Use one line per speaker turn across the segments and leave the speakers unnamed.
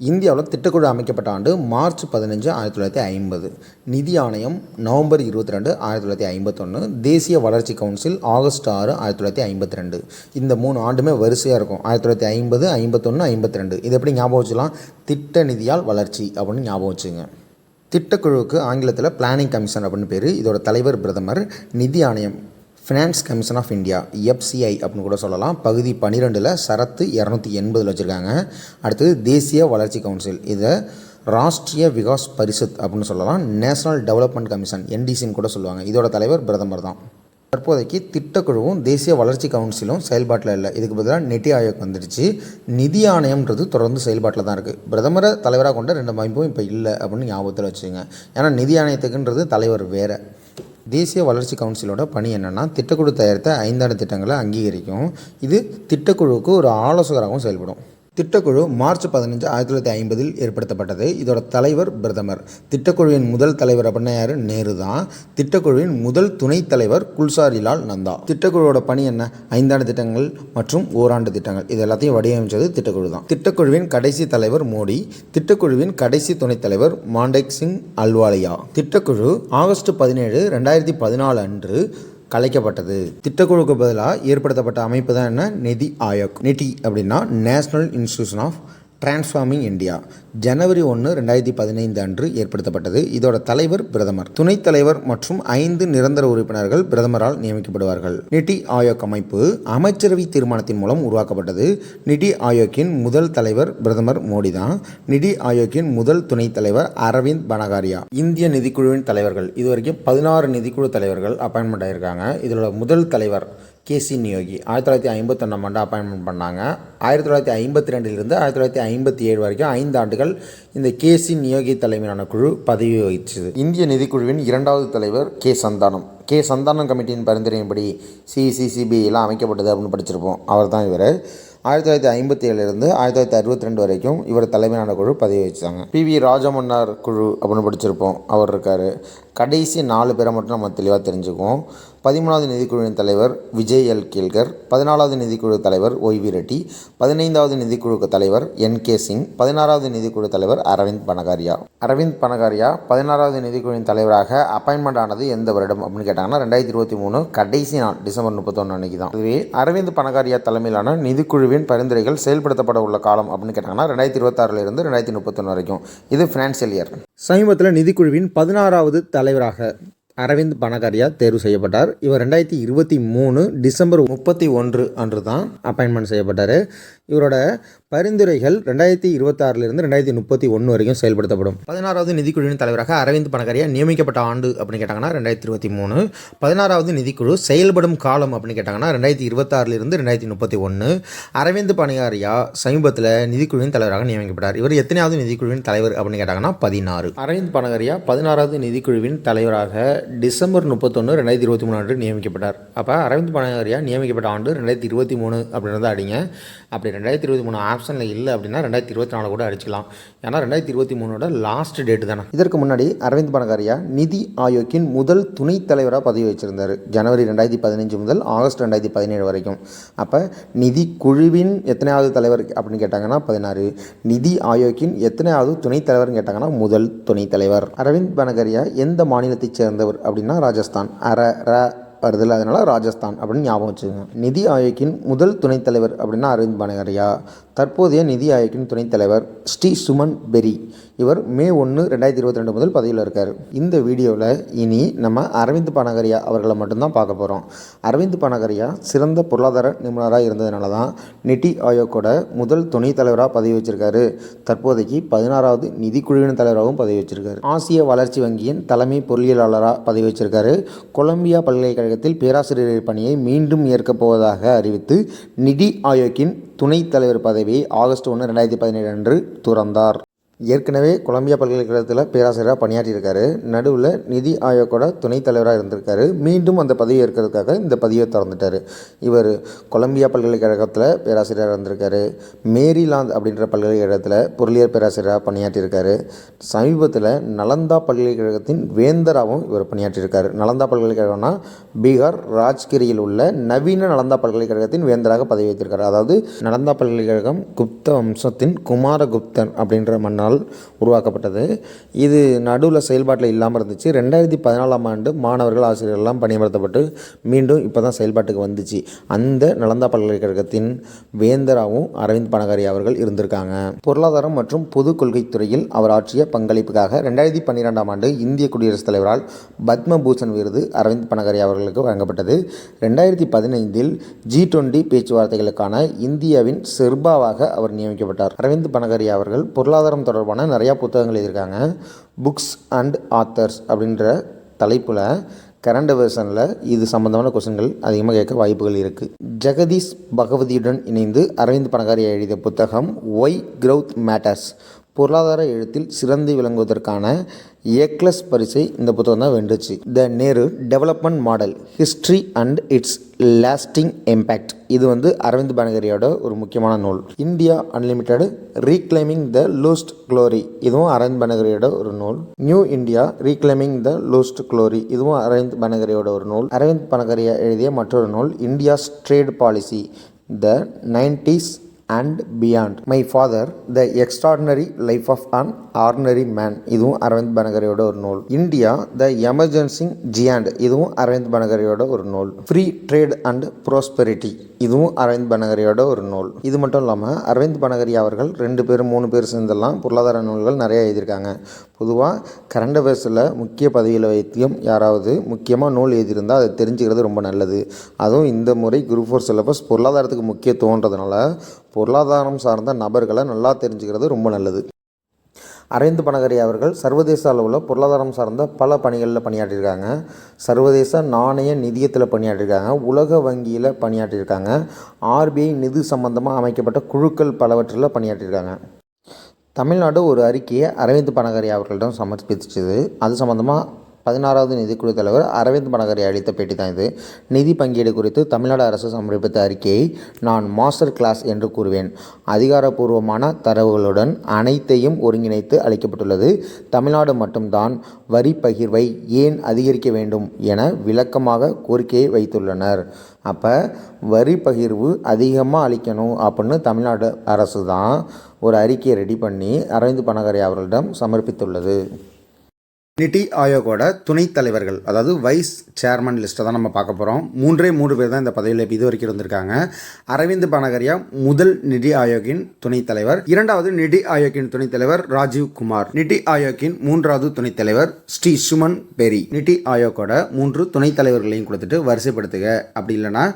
இந்தியாவில் திட்டக்குழு அமைக்கப்பட்ட ஆண்டு மார்ச் பதினஞ்சு ஆயிரத்தி தொள்ளாயிரத்தி ஐம்பது. நிதி ஆணையம் நவம்பர் இருபத்தி ரெண்டு ஆயிரத்தி தொள்ளாயிரத்தி ஐம்பத்தொன்று தேசிய வளர்ச்சி கவுன்சில் ஆகஸ்ட் ஆறு ஆயிரத்தி தொள்ளாயிரத்தி ஐம்பத்தி ரெண்டு இந்த மூணு ஆண்டுமே வரிசையாக இருக்கும். ஆயிரத்தி தொள்ளாயிரத்தி ஐம்பது ஐம்பத்தொன்று ஐம்பத்தி ரெண்டு இது எப்படி ஞாபகம் வச்சுலாம் திட்ட நிதியால் வளர்ச்சி அப்படின்னு ஞாபகம் வச்சுங்க. திட்டக்குழுவுக்கு ஆங்கிலத்தில் பிளானிங் கமிஷன் அப்படின்னு பேர். இதோட தலைவர் பிரதமர். நிதி ஆணையம் finance commission of India FCI அப்படின்னு கூட சொல்லலாம். பகுதி பன்னிரெண்டில் சரத்து இரநூத்தி எண்பதில் வச்சுருக்காங்க. அடுத்தது தேசிய வளர்ச்சி கவுன்சில். இதை ராஷ்ட்ரிய விகாஸ் பரிஷத் அப்படின்னு சொல்லலாம். நேஷனல் டெவலப்மெண்ட் கமிஷன் என்டிசின்னு கூட சொல்லுவாங்க. இதோட தலைவர் பிரதமர் தான். தற்போதைக்கு திட்டக்குழுவும் தேசிய வளர்ச்சி கவுன்சிலும் செயல்பாட்டில் இல்லை. இதுக்கு பதிலாக நிதி ஆயோக் வந்துடுச்சு. நிதி ஆணையம்ன்றது தொடர்ந்து செயல்பாட்டில் தான் இருக்குது பிரதமரை தலைவராக கொண்ட ரெண்டு அமைப்பும் இப்போ இல்லை அப்படின்னு ஞாபகத்தில் வச்சுங்க ஏன்னா நிதி ஆணையத்துக்குன்றது தலைவர் வேறு. தேசிய வளர்ச்சி கவுன்சிலோட பணி என்னென்னா திட்டக்குழு தயாரித்த ஐந்தாண்டு திட்டங்களை அங்கீகரிக்கும். இது திட்டக்குழுவுக்கு ஒரு ஆலோசகராகவும் செயல்படும். திட்டக்குழு மார்ச் பதினஞ்சு ஆயிரத்தி தொள்ளாயிரத்தி ஐம்பதில் ஏற்படுத்தப்பட்டது. இதோட தலைவர் பிரதமர். திட்டக்குழுவின் முதல் தலைவர் அப்படின்னா யார் நேரு தான். திட்டக்குழுவின் முதல் துணைத் தலைவர் குல்சாரிலால் நந்தா. திட்டக்குழுவோட பணி என்ன? ஐந்தாண்டு திட்டங்கள் மற்றும் ஓராண்டு திட்டங்கள். இது எல்லாத்தையும் வடிவமைச்சது திட்டக்குழு தான். திட்டக்குழுவின் கடைசி தலைவர் மோடி. திட்டக்குழுவின் கடைசி துணைத் தலைவர் மாண்டேக் சிங் அல்வாலியா. திட்டக்குழு ஆகஸ்ட் பதினேழு ரெண்டாயிரத்தி பதினாலு அன்று கலைக்கப்பட்டது. திட்டக்குழுக்கு பதிலாக ஏற்படுத்தப்பட்ட அமைப்பு தான் என்ன? நிதி ஆயோக். நிதி அப்படின்னா national institution of transforming India ஜனவரி ஒன்று ரெண்டாயிரத்தி பதினைந்து அன்று ஏற்படுத்தப்பட்டது. இதோட தலைவர் பிரதமர். துணைத் தலைவர் மற்றும் ஐந்து நிரந்தர உறுப்பினர்கள் பிரதமரால் நியமிக்கப்படுவார்கள். நிதி ஆயோக் அமைப்பு அமைச்சரவை தீர்மானத்தின் மூலம் உருவாக்கப்பட்டது. நிதி ஆயோக்கின் முதல் தலைவர் பிரதமர் மோடி தான் நிதி ஆயோக்கின் முதல் துணைத் தலைவர் அரவிந்த் பனகாரியா. இந்திய நிதிக்குழுவின் தலைவர்கள். இதுவரைக்கும் பதினாறு நிதிக்குழு தலைவர்கள் அப்பாயின்மெண்ட் ஆகியிருக்காங்க இதோட முதல் தலைவர் கேசி நியோகி. ஆயிரத்தி தொள்ளாயிரத்தி ஐம்பத்தொன்னாம் ஆண்டு அப்பாயின்மெண்ட் பண்ணாங்க. ஆயிரத்தி தொள்ளாயிரத்தி ஐம்பத்தி ரெண்டிலிருந்து ஆயிரத்தி தொள்ளாயிரத்தி ஐம்பத்தி ஏழு வரைக்கும் ஐந்து ஆண்டுகள் இந்த கேசி நியோகி தலைமையிலான குழு பதவி வகிச்சது. இந்திய நிதிக்குழுவின் இரண்டாவது தலைவர் கே சந்தானம். கே சந்தானம் கமிட்டியின் பரிந்துரையின்படி சிசிசிபிஎல்லாம் அமைக்கப்பட்டது அப்படின்னு படிச்சிருப்போம். அவர் தான் இவர். ஆயிரத்தி தொள்ளாயிரத்தி ஐம்பத்தி ஏழுலேருந்து ஆயிரத்தி தொள்ளாயிரத்தி அறுபத்தி ரெண்டு வரைக்கும் இவர் தலைமையிலான குழு பதவி வச்சாங்க பி வி ராஜமன்னார் குழு அப்படின்னு படிச்சிருப்போம். அவர் இருக்கார். கடைசி நாலு பேரை மட்டும் நம்ம தெளிவாக தெரிஞ்சுக்குவோம். பதிமூணாவது நிதிக்குழுவின் தலைவர் விஜய் எல். கேல்கர் பதினாலாவது நிதிக்குழு தலைவர் ஒய் வி. ரெட்டி பதினைந்தாவது நிதிக்குழு தலைவர் என். கே. சிங் பதினாறாவது நிதிக்குழு தலைவர் அரவிந்த் பனகாரியா. அரவிந்த் பனகாரியா பதினாறாவது நிதிக்குழுவின் தலைவராக அப்பாயின்மெண்ட் ஆனது எந்த வருடம் அப்படின்னு கேட்டாங்கன்னா ரெண்டாயிரத்தி இருபத்தி மூணு கடைசி நாள் டிசம்பர் முப்பத்தொன்று அன்னைக்கு தான். இதுவே அரவிந்த் பனகாரியா தலைமையிலான நிதிக்குழுவின் பரிந்துரைகள் செயல்படுத்தப்பட உள்ள காலம் அப்படின்னு கேட்டாங்கன்னா ரெண்டாயிரத்தி இருபத்தாறுலேருந்து ரெண்டாயிரத்தி முப்பத்தொன்று வரைக்கும். இது ஃபினான்சியல் இயர் சமீபத்தில் நிதிக்குழுவின் பதினாறாவது தலைவராக அரவிந்த் பணக்காரியா தேர்வு செய்யப்பட்டார். இவர் ரெண்டாயிரத்தி இருபத்தி மூணு டிசம்பர் முப்பத்தி ஒன்று அன்று தான் அப்பாயின்மெண்ட் செய்யப்பட்டார். இவரோட பரிந்துரைகள் ரெண்டாயிரத்தி இருபத்தாறிலிருந்து ரெண்டாயிரத்தி முப்பத்தி ஒன்று வரைக்கும் செயல்படுத்தப்படும். பதினாறாவது நிதிக்குழுவின் தலைவராக அரவிந்த் பணக்காரியா நியமிக்கப்பட்ட ஆண்டு அப்படின்னு கேட்டாங்கன்னா ரெண்டாயிரத்தி இருபத்தி மூணு. பதினாறாவது நிதிக்குழு செயல்படும் காலம் அப்படின்னு கேட்டாங்கன்னா ரெண்டாயிரத்தி இருபத்தாறிலிருந்து ரெண்டாயிரத்தி முப்பத்தி ஒன்று. அரவிந்த் பனகாரியா சமீபத்தில் நிதிக்குழுவின் தலைவராக நியமிக்கப்பட்டார். இவர் எத்தனையாவது நிதிக்குழுவின் தலைவர் அப்படின்னு கேட்டாங்கன்னா பதினாறு. அரவிந்த் பனகாரியா பதினாறாவது நிதிக்குழுவின் தலைவராக டிசம்பர் முப்பத்தொன்று ரெண்டாயிரத்தி இருபத்தி மூணு அன்று நியமிக்கப்பட்டார். அப்போ அரவிந்த் பனகாரியா நியமிக்கப்பட்ட ஆண்டு ரெண்டாயிரத்தி இருபத்தி மூணு அப்படின்றத அடிங்க. அப்படி ரெண்டாயிரத்தி இருபத்தி மூணு ஆப்ஷனில் இல்லை அப்படின்னா ரெண்டாயிரத்தி இருபத்தி நாலு கூட அடிச்சுக்கலாம். ஏன்னா ரெண்டாயிரத்தி இருபத்தி மூணோட லாஸ்ட் டேட்டு தானே. இதற்கு முன்னாடி அரவிந்த் பனகாரியா நிதி ஆயோக்கின் முதல் துணைத் தலைவராக பதவி வச்சிருந்தார். ஜனவரி ரெண்டாயிரத்தி பதினஞ்சு முதல் ஆகஸ்ட் ரெண்டாயிரத்தி பதினேழு வரைக்கும். அப்போ நிதி குழுவின் எத்தனையாவது தலைவர் அப்படின்னு கேட்டாங்கன்னா பதினாறு. நிதி ஆயோக்கின் எத்தனையாவது துணைத் தலைவர்னு கேட்டாங்கன்னா முதல் துணைத் தலைவர். அரவிந்த் பனகரியா எந்த மாநிலத்தைச் சேர்ந்தவர் அப்படின்னா ராஜஸ்தான். அர ர வருதுல்ல அதனால் ராஜஸ்தான் அப்படின்னு ஞாபகம் வச்சுக்கோங்க. நிதி ஆயோக்கின் முதல் துணைத் தலைவர் அப்படின்னா அரவிந்த் பனகரியா. தற்போதைய நிதி ஆயோக்கின் துணைத் தலைவர் ஸ்ரீ சுமன் பெரி. இவர் மே ஒன்று ரெண்டாயிரத்தி இருபத்தி ரெண்டு முதல் பதவியில் இருக்கார். இந்த வீடியோவில் இனி நம்ம அரவிந்த் பனகரியா அவர்களை மட்டும்தான் பார்க்க போகிறோம் அரவிந்த் பனகரியா சிறந்த பொருளாதார நிபுணராக இருந்ததுனால தான் நிதி ஆயோக்கோட முதல் துணைத் தலைவராக பதவி வச்சிருக்காரு. தற்போதைக்கு பதினாறாவது நிதிக்குழுவின் தலைவராகவும் பதவி வச்சிருக்காரு. ஆசிய வளர்ச்சி வங்கியின் தலைமை பொருளியலாளராக பதவி வச்சிருக்காரு. கொலம்பியா பல்கலைக்கழக பல்கலைக்கழகத்தில் பேராசிரியர் பணியை மீண்டும் ஏற்கப் போவதாக அறிவித்து நிதி ஆயோக்கின் துணைத் தலைவர் பதவியை ஆகஸ்ட் ஒன்று ரெண்டாயிரத்தி பதினேழு அன்று துறந்தார். ஏற்கனவே கொலம்பியா பல்கலைக்கழகத்தில் பேராசிரியராக பணியாற்றியிருக்காரு. நடுவில் நிதி ஆயோக்கோட துணைத் தலைவராக இருந்திருக்காரு. மீண்டும் அந்த பதவி ஏற்கிறதுக்காக இந்த பதவியை திறந்துட்டார். இவர் கொலம்பியா பல்கலைக்கழகத்தில் பேராசிரியராக இருந்திருக்காரு. மேரிலாந்து அப்படின்ற பல்கலைக்கழகத்தில் பொருளியல் பேராசிரியராக பணியாற்றியிருக்காரு. சமீபத்தில் நலந்தா பல்கலைக்கழகத்தின் வேந்தராகவும் இவர் பணியாற்றியிருக்காரு. நலந்தா பல்கலைக்கழகம்னா பீகார் ராஜ்கிரியில் உள்ள நவீன நலந்தா பல்கலைக்கழகத்தின் வேந்தராக பதவி வைத்திருக்காரு அதாவது நலந்தா பல்கலைக்கழகம் குப்த வம்சத்தின் குமாரகுப்தன் அப்படின்ற மன்னர் மன்னால் உருவாக்கப்பட்டது. இது நடுவில் செயல்பாட்டில் இல்லாமல் இருந்துச்சு. ரெண்டாயிரத்தி பதினாலாம் ஆண்டு மாணவர்கள் ஆசிரியர்கள்லாம் பணியமர்த்தப்பட்டு மீண்டும் இப்போ தான் செயல்பாட்டுக்கு வந்துச்சு. அந்த நலந்தா பல்கலைக்கழகத்தின் வேந்தராகவும் அரவிந்த் பனகரி அவர்கள் இருந்திருக்காங்க. பொருளாதாரம் மற்றும் பொது கொள்கைத் துறையில் அவர் ஆற்றிய பங்களிப்புக்காக ரெண்டாயிரத்தி பன்னிரெண்டாம் ஆண்டு இந்திய குடியரசுத் தலைவரால் பத்மபூஷன் விருது அரவிந்த் பனகரி அவர்களுக்கு வழங்கப்பட்டது. ரெண்டாயிரத்தி பதினைந்தில் ஜி டுவெண்டி பேச்சுவார்த்தைகளுக்கான இந்தியாவின் செர்பாவாக அவர் நியமிக்கப்பட்டார். அரவிந்த் பனகரி அவர்கள் பொருளாதாரம் தொடர்பான நிறையா புத்தகங்கள் எழுதியிருக்காங்க. புக்ஸ் அண்ட் ஆத்தர்ஸ் அப்படின்ற தலைப்பில் கரண்ட் வெர்ஷனில் இது சம்பந்தமான கொஸ்டின்கள் அதிகமாக கேட்க வாய்ப்புகள் இருக்குது ஜெகதீஷ் பகவதியுடன் இணைந்து அரவிந்த் பணக்காரியை எழுதிய புத்தகம் ஒய் க்ரௌத் மேட்டர்ஸ் பொருளாதார எழுத்தில் சிறந்து விளங்குவதற்கான ஏக்லஸ் பரிசை இந்த புத்தகம் தான் வென்றுச்சு. The Nehru development model history and its lasting impact இது வந்து அரவிந்த் பானகரியோட ஒரு முக்கியமான நூல். India unlimited reclaiming the lost glory இதுவும் அரவிந்த் பானகரியோட ஒரு நூல். New India reclaiming the lost glory இதுவும் அரவிந்த் பானகரியோட ஒரு நூல். அரவிந்த் பனகரியா எழுதிய மற்றொரு நூல் India's trade policy the nineties and beyond my father the extraordinary life of an ordinary man இதுவும் அரவிந்த் பனகரியோட ஒரு நூல். இந்தியா த எமர்ஜென்சிங் ஜியாண்ட் இதுவும் அரவிந்த் பனகரியோட ஒரு நூல். ஃப்ரீ ட்ரேட் அண்ட் ப்ராஸ்பெரிட்டி இதுவும் அரவிந்த் பனகரியோட ஒரு நூல். இது மட்டும் இல்லாமல் அரவிந்த் பனகரி அவர்கள் ரெண்டு பேர் மூணு பேர் சேர்ந்தெல்லாம் பொருளாதார நூல்கள் நிறைய எழுதியிருக்காங்க. பொதுவாக கரண்ட் அஃபேர்ஸில் முக்கிய பதவியில் வைத்தியம் யாராவது முக்கியமாக நூல் எழுதியிருந்தால் அதை தெரிஞ்சுக்கிறது ரொம்ப நல்லது. அதுவும் இந்த முறை குரூப் ஃபோர் சிலபஸ் பொருளாதாரத்துக்கு முக்கியத்துவன்றதுனால பொருளாதாரம் சார்ந்த நபர்களை நல்லா தெரிஞ்சுக்கிறது ரொம்ப நல்லது. அரவிந்த் பனகரி அவர்கள் சர்வதேச அளவில் பொருளாதாரம் சார்ந்த பல பணிகளில் பணியாற்றியிருக்காங்க சர்வதேச நாணய நிதியத்தில் பணியாற்றியிருக்காங்க உலக வங்கியில் பணியாற்றியிருக்காங்க ஆர்பிஐ நிதி சம்பந்தமாக அமைக்கப்பட்ட குழுக்கள் பலவற்றில் பணியாற்றியிருக்காங்க தமிழ்நாடு ஒரு அறிக்கையை அரவிந்த் பனகரி அவர்களிடம் சமர்ப்பிச்சது. அது சம்மந்தமாக பதினாறாவது நிதிக்குழு தலைவர் அரவிந்த் பனகரி அளித்த பேட்டி தான் இது. நிதி பங்கீடு குறித்து தமிழ்நாடு அரசு சமர்ப்பித்த அறிக்கையை நான் மாஸ்டர் கிளாஸ் என்று கூறுவேன். அதிகாரப்பூர்வமான தரவுகளுடன் அனைத்தையும் ஒருங்கிணைத்து அளிக்கப்பட்டுள்ளது. தமிழ்நாடு மட்டும்தான் வரி பகிர்வை ஏன் அதிகரிக்க வேண்டும் என விளக்கமாக கோரிக்கையை வைத்துள்ளனர். அப்போ வரி பகிர்வு அதிகமாக அளிக்கணும் அப்படின்னு தமிழ்நாடு அரசு தான் ஒரு அறிக்கையை ரெடி பண்ணி அரவிந்த் பனகரி அவர்களிடம் சமர்ப்பித்துள்ளது. நிதி ஆயோகோட துணைத் தலைவர்கள் அதாவது வைஸ் சேர்மன் லிஸ்ட்டை தான் நம்ம பார்க்க போகிறோம் மூன்றே மூன்று பேர் தான் இந்த பதவியில் இது வரைக்கும் இருந்திருக்காங்க. அரவிந்த் பனகரியா முதல் நிதி ஆயோக்கின் துணைத் தலைவர். இரண்டாவது நிதி ஆயோக்கின் துணைத் தலைவர் ராஜீவ் குமார். நிதி ஆயோக்கின் மூன்றாவது துணைத் தலைவர் ஸ்ரீ சுமன் பெரி. நிதி ஆயோக்கோட மூன்று துணைத் தலைவர்களையும் கொடுத்துட்டு வரிசைப்படுத்துக. அப்படி இல்லைன்னா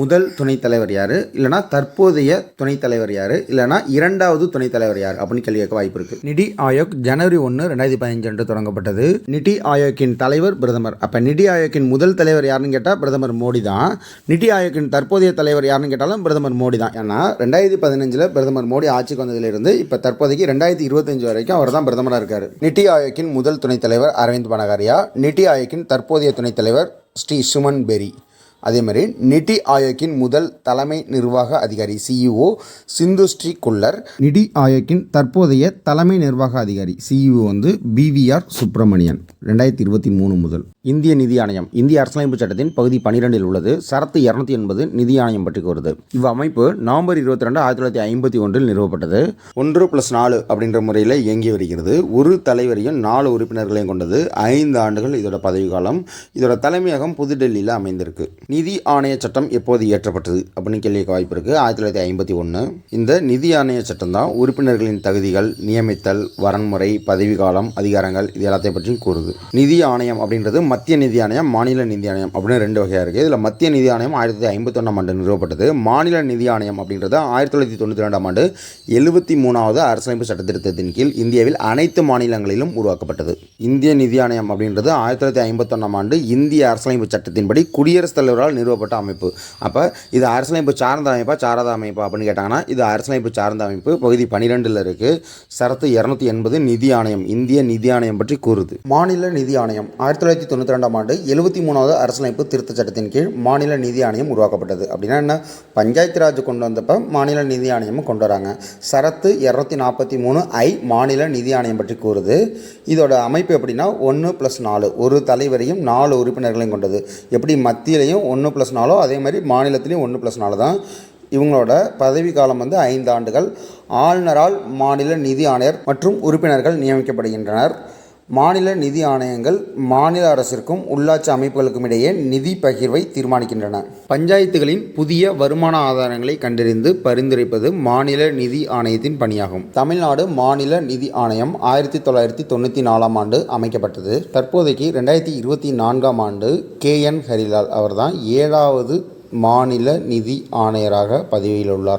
முதல் துணைத் தலைவர் யார்? இல்லைனா தற்போதைய துணைத் தலைவர் யார்? இல்லைனா இரண்டாவது துணைத் தலைவர் யார்? அப்படின்னு கேள்வி கேட்க வாய்ப்பு இருக்குது நிதி ஆயோக் ஜனவரி ஒன்று ரெண்டாயிரத்தி பதினஞ்சு அன்று தொடங்கப்பட்டது. நிதி ஆயோக்கின் தலைவர் பிரதமர். அப்போ நிதி ஆயோக்கின் முதல் தலைவர் யாருன்னு கேட்டால் பிரதமர் மோடி தான். நிதி ஆயோக்கின் தற்போதைய தலைவர் யாருன்னு கேட்டாலும் பிரதமர் மோடி தான். ஏன்னா ரெண்டாயிரத்தி பதினஞ்சில் பிரதமர் மோடி ஆட்சிக்கு வந்ததிலிருந்து இப்போ தற்போதைக்கு ரெண்டாயிரத்தி இருபத்தஞ்சு வரைக்கும் அவர் தான் பிரதமராக இருக்கார். நிதி ஆயோக்கின் முதல் துணைத் தலைவர் அரவிந்த் பனகாரியா நிதி ஆயோக்கின் தற்போதைய துணைத் தலைவர் ஸ்ரீ சுமன் பெரி. அதே மாதிரி நிதி ஆயோக்கின் முதல் தலைமை நிர்வாக அதிகாரி சிஇஓ சிந்து ஸ்ரீ குல்லர் நிதி ஆயோக்கின் தற்போதைய தலைமை நிர்வாக அதிகாரி சிஇஓ வந்து பிவிஆர் சுப்பிரமணியன் ரெண்டாயிரத்தி இருபத்தி மூணு முதல். இந்திய நிதி ஆணையம் இந்திய அரசியலமைப்பு சட்டத்தின் பகுதி பனிரெண்டில் உள்ளது. சரத்து இரநூத்தி எண்பது நிதி ஆணையம் பற்றி கூறுது. இவ் அமைப்பு நவம்பர் இருபத்தி ரெண்டு ஆயிரத்தி தொள்ளாயிரத்தி ஐம்பத்தி ஒன்றில் நிறுவப்பட்டது. ஒன்று ப்ளஸ் நாலு அப்படின்ற முறையில் இயங்கி வருகிறது. ஒரு தலைவரையும் நாலு உறுப்பினர்களையும் கொண்டது. ஐந்து ஆண்டுகள் இதோட பதவிக்காலம் இதோட தலைமையகம் புதுடெல்லியில் அமைந்திருக்கு. நிதி ஆணைய சட்டம் எப்போது இயற்றப்பட்டது அப்படின்னு கேள்விக்கு வாய்ப்பு இருக்குது ஆயிரத்தி தொள்ளாயிரத்தி ஐம்பத்தி ஒன்று இந்த நிதி ஆணைய சட்டம் தான் உறுப்பினர்களின் தகுதிகள் நியமித்தல் வரன்முறை பதவி காலம் அதிகாரங்கள் இது எல்லாத்தையும் பற்றியும் கூறுது. நிதி ஆணையம் அப்படின்றது மத்திய நிதி ஆணையம் மாநில நிதி ஆணையம் அப்படின்னு ரெண்டு வகையாக இருக்குது இதில் மத்திய நிதி ஆணையம் ஆயிரத்தி தொள்ளாயிரத்தி ஐம்பத்தொன்னாம் ஆண்டு நிறுவப்பட்டது. மாநில நிதி ஆணையம் அப்படின்றது ஆயிரத்தி தொள்ளாயிரத்தி தொண்ணூற்றி ரெண்டாம் ஆண்டு எழுபத்தி மூணாவது அரசியலமைப்பு சட்டத்திருத்தத்தின் கீழ் இந்தியாவில் அனைத்து மாநிலங்களிலும் உருவாக்கப்பட்டது. இந்திய நிதி ஆணையம் அப்படின்றது ஆயிரத்தி தொள்ளாயிரத்தி ஐம்பத்தொன்னாம் ஆண்டு இந்திய அரசமைப்பு சட்டத்தின்படி குடியரசுத் தலைவரால் நிறுவப்பட்ட அமைப்பு. அப்போ இது அரசியலமைப்பு சார்ந்த அமைப்பா சாராத அமைப்பா அப்படின்னு கேட்டாங்கன்னா இது அரசியலமைப்பு சார்ந்த அமைப்பு. பகுதி பன்னிரெண்டில் இருக்குது சரத்து இரநூத்தி எண்பது நிதி ஆணையம் இந்திய நிதி ஆணையம் பற்றி கூறுது. மாநில நிதி ஆணையம் ஆயிரத்தி தொள்ளாயிரத்தி தொண்ணூற்றி ரெண்டாம் ஆண்டு எழுபத்தி மூணாவது அரசியலமைப்பு திருத்த சட்டத்தின் கீழ் மாநில நிதி ஆணையம் உருவாக்கப்பட்டது. அப்படின்னா என்ன? பஞ்சாயத்து ராஜ் கொண்டு வந்தப்போ மாநில நிதி ஆணையமும் கொண்டு வராங்க. சரத்து இரநூத்தி நாற்பத்தி மூணு ஐ மாநில நிதி ஆணையம் பற்றி கூறுது. இதோட அமைப்பு எப்படின்னா ஒன்று ப்ளஸ் நாலு. ஒரு தலைவரையும் நாலு உறுப்பினர்களையும் கொண்டது. எப்படி? மத்தியிலையும் ஒன்று ப்ளஸ் நாலோ அதே மாதிரி மாநிலத்திலையும் ஒன்று ப்ளஸ் நாலு தான். இவங்களோட பதவி காலம் வந்து ஐந்து ஆண்டுகள். ஆளுநரால் மாநில நிதி ஆணையர் மற்றும் உறுப்பினர்கள் நியமிக்கப்படுகின்றனர். மாநில நிதி ஆணையங்கள் மாநில அரசிற்கும் உள்ளாட்சி அமைப்புகளுக்கும் இடையே நிதி பகிர்வை தீர்மானிக்கின்றன. பஞ்சாயத்துகளின் புதிய வருமான ஆதாரங்களை கண்டறிந்து பரிந்துரைப்பது மாநில நிதி ஆணையத்தின் பணியாகும். தமிழ்நாடு மாநில நிதி ஆணையம் ஆயிரத்தி தொள்ளாயிரத்தி தொண்ணூற்றி நாலாம் ஆண்டு அமைக்கப்பட்டது. தற்போதைக்கு ரெண்டாயிரத்தி இருபத்தி நான்காம் ஆண்டு கே என் ஹரிலால் அவர்தான் ஏழாவது மாநில நிதி ஆணையராக பதவியில் உள்ளார்